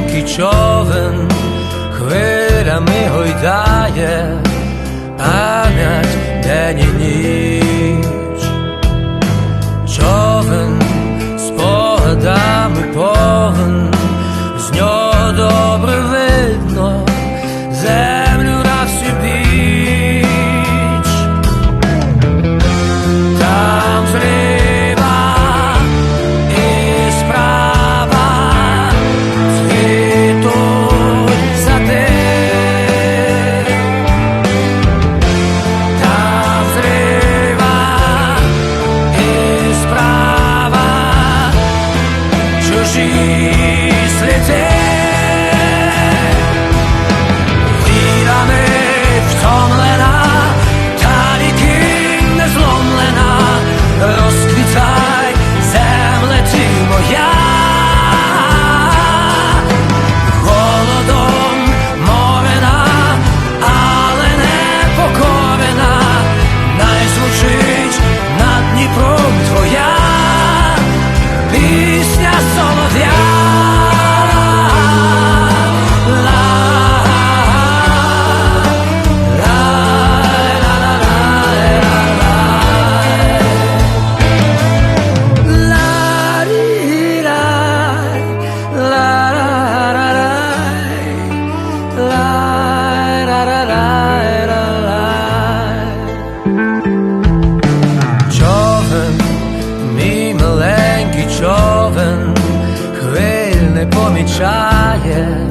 маленький човен хвилями гойдає, Yeah. Човен, хвиль не помічає,